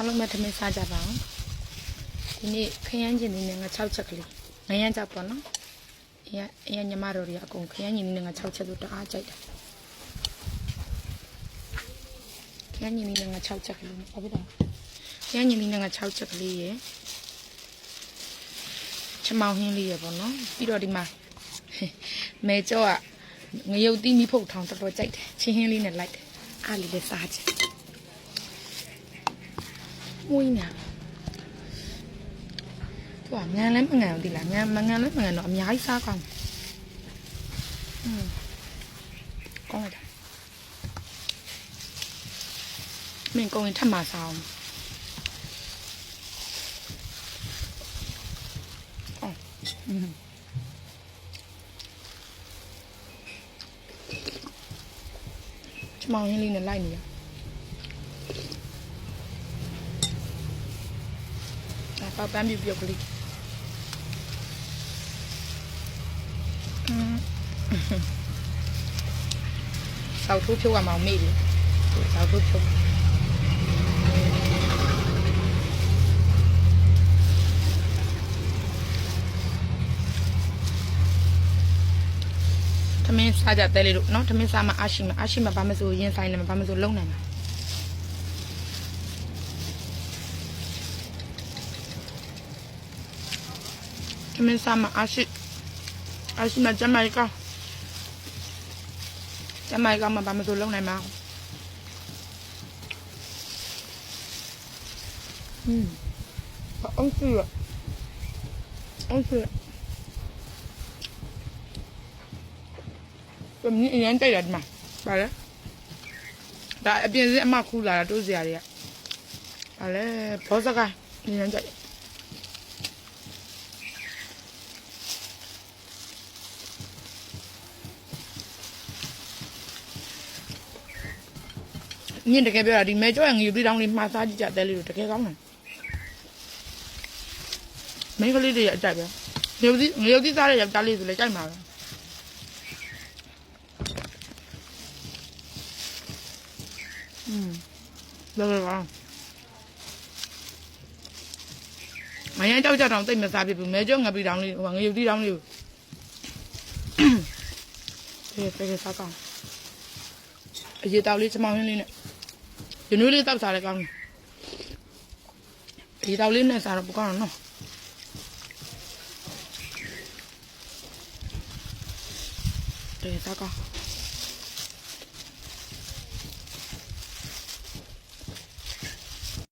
အားလုံးပဲထမင်းစားကြပါအောင်ဒီနေ့ခရမ်းကျင်နေနဲ့ငါ6ချက်ကလေးငရမ်းကြောက်ပေါ့နော်အရင်အရင်ညီမတို့တွေအကုန်ခရမ်းကျင်နေနဲ့ငါ6ချက်တို့တအားကြိုက်တယ်ခရမ်းကျင်နေနဲ့ငါ6ချက်ကလေးဘာဖြစ်လဲခရမ်းကျင်နေနဲ့ငါ6ချက်ကလေးရယ်ချမောင်ဟင်းလေးရယ်ပေါ့နော်ပြီးတော့ဒီမှာမဲကြောကငရုတ်သီးမိဖုတ်ထောင်တော်တော်ကြိုက်တယ်ချင်းဟင်းလေးနဲ့လိုက်တယ်အားလေးလည်းစားချင် မွေးညာသူကငံလည်းမငံဘူးဒီလားငံမငံလည်းမငံတော့အများကြီးစားကောင်းတယ်อืมကောင်းတယ်မင်းကောင်းရင်ထပ်မစားအောင်အော်อืมချမောင်ရင်းလေးနဲ့လိုက်နေရ ပေါက်ပန်းပြုတ်ပြုတ်ကလေးอืมစောက်ထိုးဖြုတ်ရမှာမေ့တယ်စောက်ထိုးဖြုတ်သမင်းစားကြတဲလေးတို့နော်သမင်းစားမှအရှိမအရှိမဘာမဆိုရင်ဆိုင်လည်းမဘာမဆိုလုံနိုင်မှာ သမင်းစားမှာအရှိအရှိမဂျမိုင်ကာဂျမိုင်ကာမှာဘာမဆိုလုံးနိုင်မှာอืมအောင်စီရအောင်စီကမင်းအရင်တိုက်တာဒီမှာပါလေဒါအပြင်စအမခူးလာတာတို့စရာတွေကပါလေဘောစကိုင်းအရင်တိုက် ညင်တကယ်ပြောတာဒီမဲကြောရငယူပြီးတောင်းလေးမှားစားကြည့်ကြတဲ့လေးတို့တကယ်ကောင်းတယ်မိန်းကလေးတွေအကြိုက်ပဲငရုတ်သီးငရုတ်သီးစားတဲ့ယောက်ျားလေးဆိုလည်းကြိုက်မှာပဲอืมလောလောကောင်းမယန်းကြောက်ကြတောင်တိတ်မစားဖြစ်ဘူးမဲကြောငါပြီးတောင်းလေးဟိုငရုတ်သီးတောင်းလေးကိုဒီတကယ်စားကောင်းအရေးတောက်လေးချမောင်းရင်းလေးနဲ့ ဒီနွေးလေးတောက်စားလဲကောင်းတယ်ဒီတောက်လေးနဲ့စားတော့ပကောင်းတော့နော်တယ်စားကောင်း